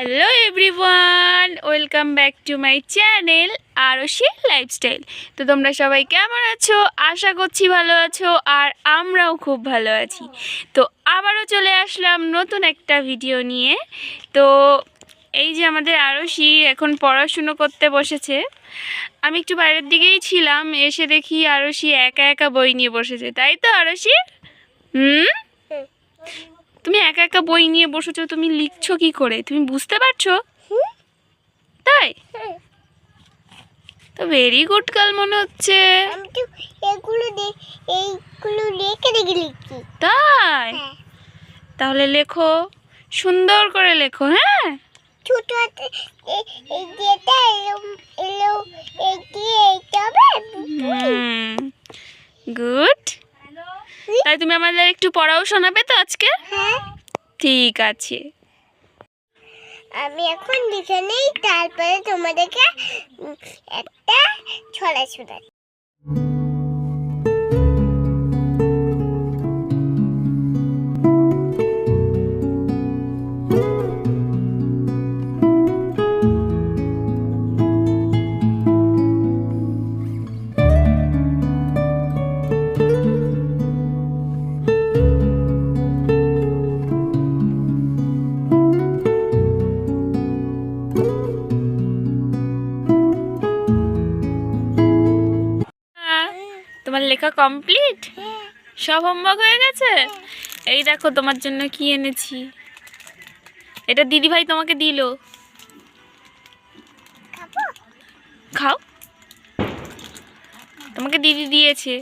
Hello everyone welcome back to my channel Arshi lifestyle তো তোমরা সবাই কেমন আছো? আশা করছি ভালো আছো আর আমরাও খুব ভালো আছি। তো আবারও চলে আসলাম নতুন একটা ভিডিও নিয়ে। তো এই যে আমাদের আরশি এখন পড়াশুনো করতে বসেছে। আমি একটু বাইরের দিকেই ছিলাম, এসে দেখি আরশি একা একা বই নিয়ে বসেছে। তাই তো, আরশি? হুম? তুমি একা একা বই নিয়ে বসেছো তুমি লিখছো কি করে? তুমি বুঝতে পারছ? তাই? তো ভেরি গুড কাল মনে হচ্ছে। এগুলো এইগুলো রেখে লিখছি। তাই? হ্যাঁ। তাহলে লেখো সুন্দর করে লেখো হ্যাঁ? ছোট যেটা এলো এইটা গুড তাই তুমি আমাদের একটু পড়াও শোনাবে তো আজকে? হ্যাঁ। ঠিক আছে। আমি এখন লিখে নেই তারপরে তোমাদেরকে একটা ছড়া শোনাই তোমার লেখা কমপ্লিট সব হোমওয়ার্ক হয়ে গেছে? এই দেখো তোমার জন্য কি এনেছি। এটা দিদি ভাই তোমাকে দিল। খাও। তোমাকে দিদি দিয়েছে।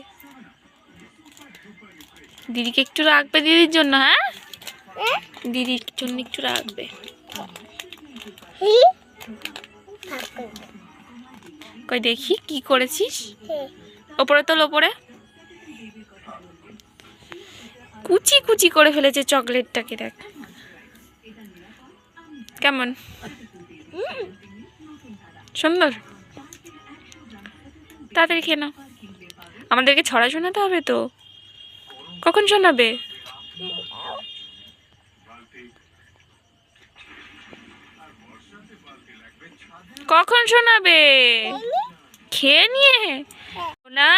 দিদিকে একটু রাখবে দিদির জন্য হ্যাঁ? হ্যাঁ দিদির জন্য একটু রাখবে। কই দেখি কি করেছিস? হ্যাঁ ওপরে তোল, ওপরে। কুচি কুচি করে ফেলেছে চকলেটটাকে, দেখ। কেমন? সুন্দর। তাড়াতাড়ি খেয়ে নাও। আমাদেরকে ছড়া শোনাতে হবে তো? কখন শোনাবে? কখন শোনাবে? খেয়ে নিয়ে। না?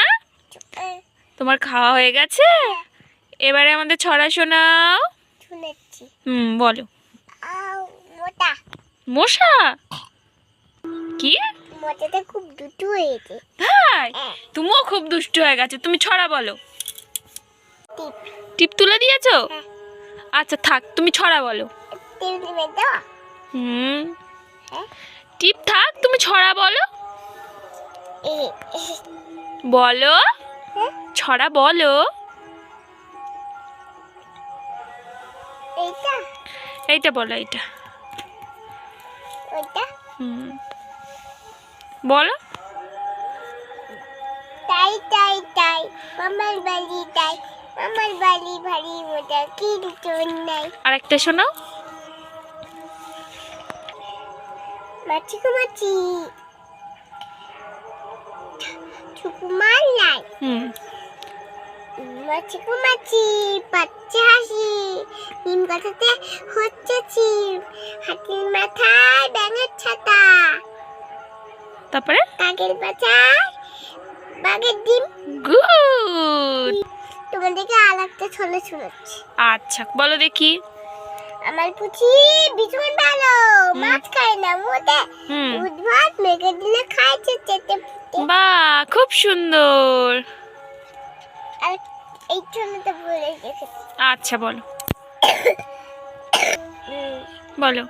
তোমার খাওয়া হয়ে গেছে? এবারে আমাদের ছড়া শোনাও। শুনেছি। হুম বলো। মশা? কি? খুব হয়েছে। হ্যাঁ। তুমিও খুব দুষ্টু হয়ে গেছে। তুমি ছড়া বলো। টিপ। তুলে দিয়েছ? হ্যাঁ। আচ্ছা থাক তুমি ছড়া বলো। টিপ হুম। হ্যাঁ। টিপ থাক তুমি ছড়া বলো। বলো? ছড়া বলো। এইটা? বলো এইটা। বলো। তাই তাই তাই। মামার বাড়ি তাই। মামার বাড়ি ভারী মোটা কি তোর নাই। আর একটা শোনাও। মাছি মাছি। হুম মাছি গো মাছি হাসি নিম গাছাতে হচ্ছে চিম হাতির মাথায় ব্যাঙের ছাতা তারপরে কাকের পাছায় বাঘের ডিম গুড তোমাদেরকে আর একটা ছলে শোনাচ্ছি। আচ্ছা বলো দেখি। আমার পুচি ভীষণ ভালো মাছ খায় না মোটে দুধ ভাত মেঘে দিলে খাইছে চেটে বাহ খুব সুন্দর। আচ্ছা বলো। বলো।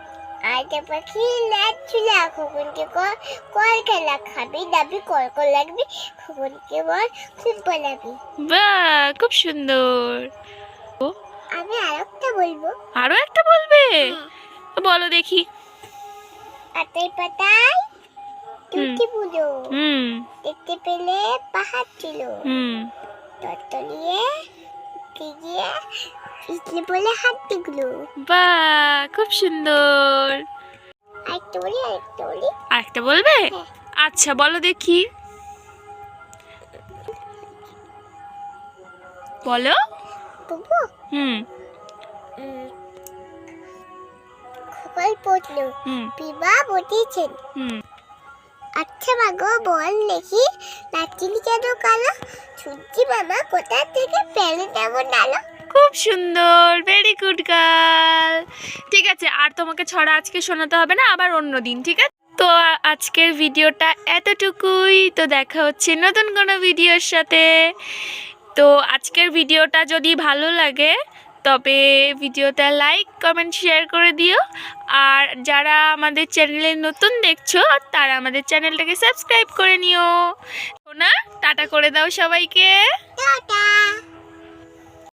পাখি নাচছিল খোকনকে কর কর খেলা খাবি দাবি কর কর লাগবি খোকনকে বল খুব বলাবি। বাহ খুব সুন্দর। ও আমি আর একটা বলব। আরও একটা বলবে? বলো দেখি। পাতায় পাতায় তুলসী পুজো হুম। দেখতে পেলে পাহাড় ছিল। হুম। তলিয়ে গিয়ে ইসলে বলে হাঁটতেগুলো বাহ খুব সুন্দর। আরেকটা বলি আরেকটা বলি। আরেকটা বলবে? হ্যাঁ। আচ্ছা বলো দেখি। বলো। হুম। প্রশ্ন হুম। বিবাহ বটিছেন হুম। আচ্ছা মাগো বল দেখি। নাচিনি কেন কালো? সূর্যি মামা কোথা থেকে প্যানে তেমন ডালো খুব সুন্দর ভেরি গুড গার্ল ঠিক আছে, আর তোমাকে ছড়া আজকে শোনাতে হবে না, আবার অন্য দিন, ঠিক আছে? তো আজকের ভিডিওটা এতটুকুই। তো দেখা হচ্ছে নতুন কোনো ভিডিওর সাথে। তো আজকের ভিডিওটা যদি ভালো লাগে তবে ভিডিওটা লাইক, কমেন্ট, শেয়ার করে দিও। আর যারা আমাদের চ্যানেলে নতুন দেখছ, তারা আমাদের চ্যানেলটাকে সাবস্ক্রাইব করে নিও। না, টাটা করে দাও সবাইকে। টাটা।